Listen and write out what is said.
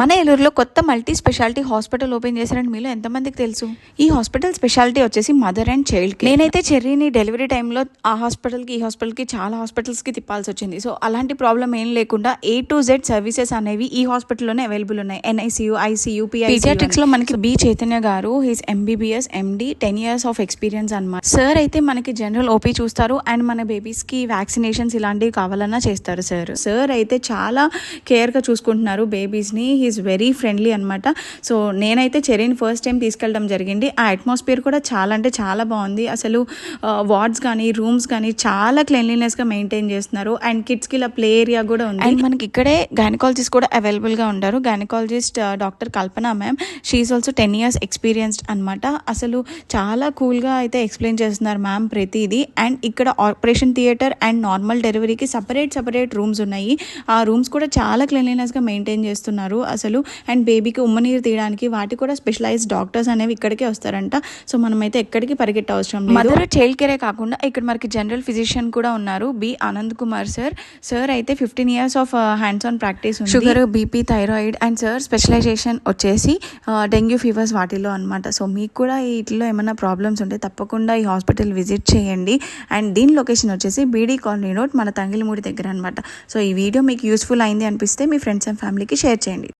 మన ఏలూరులో కొత్త మల్టీ స్పెషాలిటీ హాస్పిటల్ ఓపెన్ చేశారని మీలో ఎంతమందికి తెలుసు? ఈ హాస్పిటల్ స్పెషాలిటీ వచ్చేసి మదర్ అండ్ చైల్డ్ నేనైతే చెర్రీని డెలివరీ టైంలో ఆ హాస్పిటల్కి ఈ హాస్పిటల్కి చాలా హాస్పిటల్స్కి తిప్పాల్సి వచ్చింది. సో అలాంటి ప్రాబ్లం ఏం లేకుండా ఏ టు జెడ్ సర్వీసెస్ అనేవి ఈ హాస్పిటల్లోనే అవైలబుల్ ఉన్నాయి. ఎన్ఐసియు ఐసీయూ పీడియాట్రిక్స్లో మనకి B Chaitanya garu his MBBS MD ten years of experience అన్నమాట. సార్ అయితే మనకి జనరల్ ఓపీ చూస్తారు అండ్ మన బేబీస్కి వ్యాక్సినేషన్స్ ఇలాంటివి కావాలన్నా చేస్తారు సార్ సార్ అయితే చాలా కేర్గా చూసుకుంటున్నారు బేబీస్ ని వెరీ ఫ్రెండ్లీ అనమాట సో నేనైతే చెరీని ఫస్ట్ టైం తీసుకెళ్ళడం జరిగింది. ఆ అట్మాస్ఫియర్ కూడా చాలా అంటే చాలా బాగుంది. అసలు వార్డ్స్ కానీ రూమ్స్ కానీ చాలా క్లెన్లీనెస్గా మెయింటైన్ చేస్తున్నారు. అండ్ కిడ్స్కి ఇలా ప్లే ఏరియా కూడా ఉంది. అండ్ మనకి ఇక్కడే గైనకాలజిస్ట్ కూడా అవైలబుల్గా ఉంటారు gynaecologist doctor Kalpana ma'am she's also ten years experienced అనమాట అసలు చాలా కూల్గా అయితే ఎక్స్ప్లెయిన్ చేస్తున్నారు మ్యామ్ ప్రతిదీ. అండ్ ఇక్కడ ఆపరేషన్ థియేటర్ అండ్ నార్మల్ డెలివరీకి సపరేట్ సపరేట్ రూమ్స్ ఉన్నాయి. ఆ రూమ్స్ కూడా చాలా క్లీన్లీనెస్గా మెయింటైన్ చేస్తున్నారు. అసలు అండ్ బేబీకి ఉమ్మనీరు తీయడానికి వాటి కూడా స్పెషలైజ్డ్ డాక్టర్స్ అనేవి ఇక్కడికే వస్తారంట. సో మనమైతే ఎక్కడికి పరిగెట్ట అవసరం లేదు. మదర్ చైల్డ్ కేరే కాకుండా ఇక్కడ మనకి జనరల్ ఫిజిషియన్ కూడా ఉన్నారు. B Anand Kumar sir. Sir అయితే fifteen years of hands on practice sugar BP thyroid and sir specialization వచ్చేసి డెంగ్యూ ఫీవర్స్ వాటిలో అనమాట సో మీకు కూడా వీటిలో ఏమైనా ప్రాబ్లమ్స్ ఉంటే తప్పకుండా ఈ హాస్పిటల్ విజిట్ చేయండి. అండ్ దీని లొకేషన్ వచ్చేసి బీడీ కాలనీ రోడ్ మన తంగిలిమూడి దగ్గర అనమాట సో ఈ వీడియో మీకు యూస్ఫుల్ అయింది అనిపిస్తే మీ ఫ్రెండ్స్ అండ్ ఫ్యామిలీకి షేర్ చేయండి.